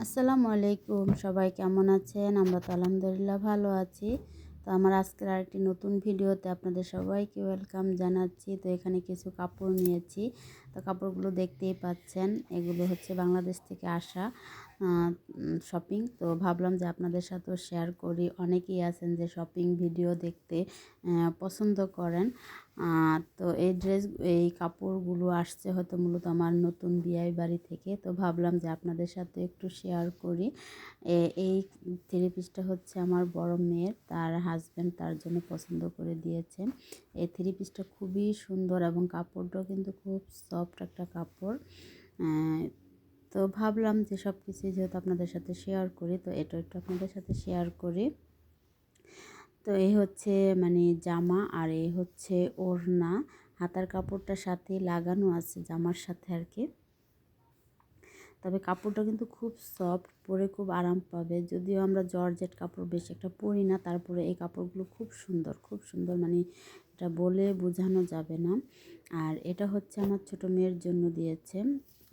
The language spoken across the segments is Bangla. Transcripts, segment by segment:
আসসালামু আলাইকুম, সবাই কেমন আছেন? আমরা তো আলহামদুলিল্লাহ ভালো আছি। তো আমার আজকের আরেকটি নতুন ভিডিওতে আপনাদের সবাইকে ওয়েলকাম জানাচ্ছি। তো এখানে কিছু কাপড় নিয়েছি। তো কাপড়গুলো দেখতেই পাচ্ছেন, এগুলো হচ্ছে বাংলাদেশ থেকে আসা শপিং। তো ভাবলাম যে আপনাদের সাথেও শেয়ার করি। অনেকেই আছেন যে শপিং ভিডিও দেখতে পছন্দ করেন। তো এই ড্রেস, এই কাপড়গুলো আসছে হয়তো মূলত আমার নতুন বিয়ে বাড়ি থেকে। তো ভাবলাম যে আপনাদের সাথে একটু শেয়ার করি। এই থ্রি পিসটা হচ্ছে আমার বড় মেয়ের, তার হাজব্যান্ড তার জন্য পছন্দ করে দিয়েছে এই থ্রি পিসটা খুবই সুন্দর এবং কাপড়টাও কিন্তু খুব সফট একটা কাপড়। তো ভাবলাম যে সব কিছু যেহেতু আপনাদের সাথে শেয়ার করি, তো এটা একটু আপনাদের সাথে শেয়ার করি। তো এই হচ্ছে মানে জামা আর এই হচ্ছে ওড়না। হাতার কাপড়টার সাথে লাগানো আছে জামার সাথে আর কি তবে কাপড়টা কিন্তু খুব সফট পরে খুব আরাম পাবে। যদিও আমরা জর্জেট কাপড় বেশি একটা পরি না, তারপরে এই কাপড়গুলো খুব সুন্দর খুব সুন্দর মানে এটা বলে বোঝানো যাবে না। আর এটা হচ্ছে আমার ছোট মেয়ের জন্য দিয়েছে।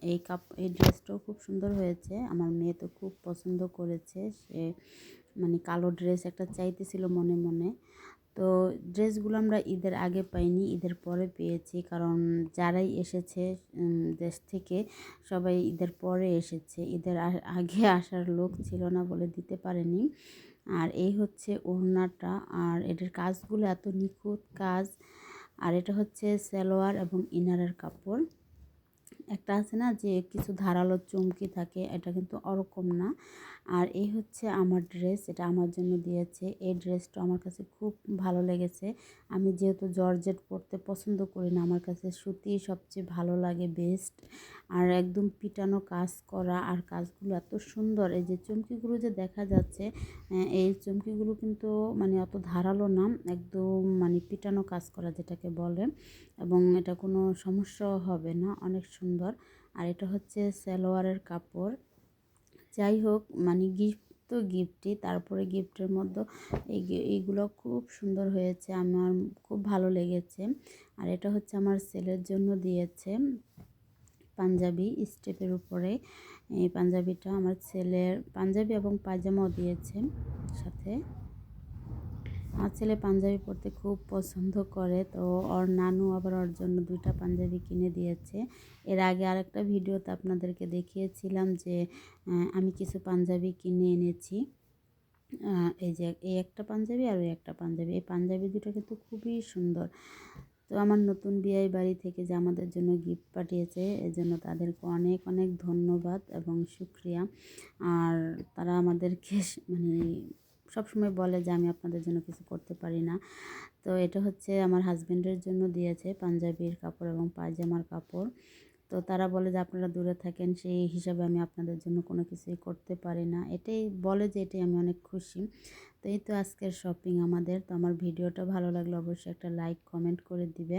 এই কাপ, এই ড্রেসটাও খুব সুন্দর হয়েছে। আমার মেয়ে তো খুব পছন্দ করেছে। সে মানে কালো ড্রেস একটা চাইতেছিল মনে মনে। তো ড্রেসগুলো আমরা ঈদের আগে পাইনি, ঈদের পরে পেয়েছি। কারণ যারাই এসেছে দেশ থেকে সবাই ঈদের পরে এসেছে। ঈদের আগে আসার লোক ছিল না বলে দিতে পারেনি। আর এই হচ্ছে ওড়নাটা। আর এটার কাজগুলো এত নিখুঁত কাজ। আর এটা হচ্ছে সালোয়ার এবং ইনারের কাপড়। একটা আছে না যে কিছু ধারালো চুমকি থাকে, এটা কিন্তু ওরকম না। আর এই হচ্ছে আমার ড্রেস এটা আমার জন্য দিয়েছে। এই ড্রেসটা আমার কাছে খুব ভালো লেগেছে। আমি যেহেতু জর্জেট পরতে পছন্দ করি না, আমার কাছে সুতি সবচেয়ে ভালো লাগে বেস্ট আর একদম পিটানো কাজ করা আর কাজগুলো এত সুন্দর, এই যে চুমকিগুলো যে দেখা যাচ্ছে এই চুমকিগুলো কিন্তু মানে অত ধারালো না, একদম মানে পিটানো কাজ করা যেটাকে বলে। এবং এটা কোনো সমস্যাও হবে না, অনেক সুন্দর। আর এটা হচ্ছে সালোয়ারের কাপড়। যাই হোক মানে গিফট তো গিফটই তারপরে গিফটের মধ্যে এই এইগুলো খুব সুন্দর হয়েছে, আমার খুব ভালো লেগেছে। আর এটা হচ্ছে আমার ছেলের জন্য দিয়েছে পাঞ্জাবি স্টেপের উপরে। এই পাঞ্জাবিটা আমার ছেলের, পাঞ্জাবি এবং পায়জামাও দিয়েছে সাথে। আমার ছেলে পাঞ্জাবি পরতে খুব পছন্দ করে, তো ওর নানু আবার ওর জন্য দুইটা পাঞ্জাবি কিনে দিয়েছে। এর আগে আরেকটা ভিডিওতে আপনাদেরকে দেখিয়েছিলাম যে আমি কিছু পাঞ্জাবি কিনে এনেছি। এই যে এই একটা পাঞ্জাবি আর ওই একটা পাঞ্জাবি। এই পাঞ্জাবি দুটো কিন্তু খুবই সুন্দর। তো আমার নতুন বিয়ে বাড়ি থেকে যে আমাদের জন্য গিফট পাঠিয়েছে, এর জন্য তাদেরকে অনেক অনেক ধন্যবাদ এবং সুক্রিয়া আর তারা আমাদেরকে মানে সবসময় বলে যে আমি আপনাদের জন্য কিছু করতে পারি না। তো এটা হচ্ছে আমার হাজব্যান্ডের জন্য দিয়েছে পাঞ্জাবির কাপড় এবং পায়জামার কাপড়। তো তারা বলে যে আপনারা দূরে থাকেন, সেই হিসাবে আমি আপনাদের জন্য কোনো কিছুই করতে পারি না। এটাই বলে যে এটাই আমি অনেক খুশি। তো এই তো আজকের শপিং আমাদের। তো আমার ভিডিওটা ভালো লাগলে অবশ্যই একটা লাইক কমেন্ট করে দিবে।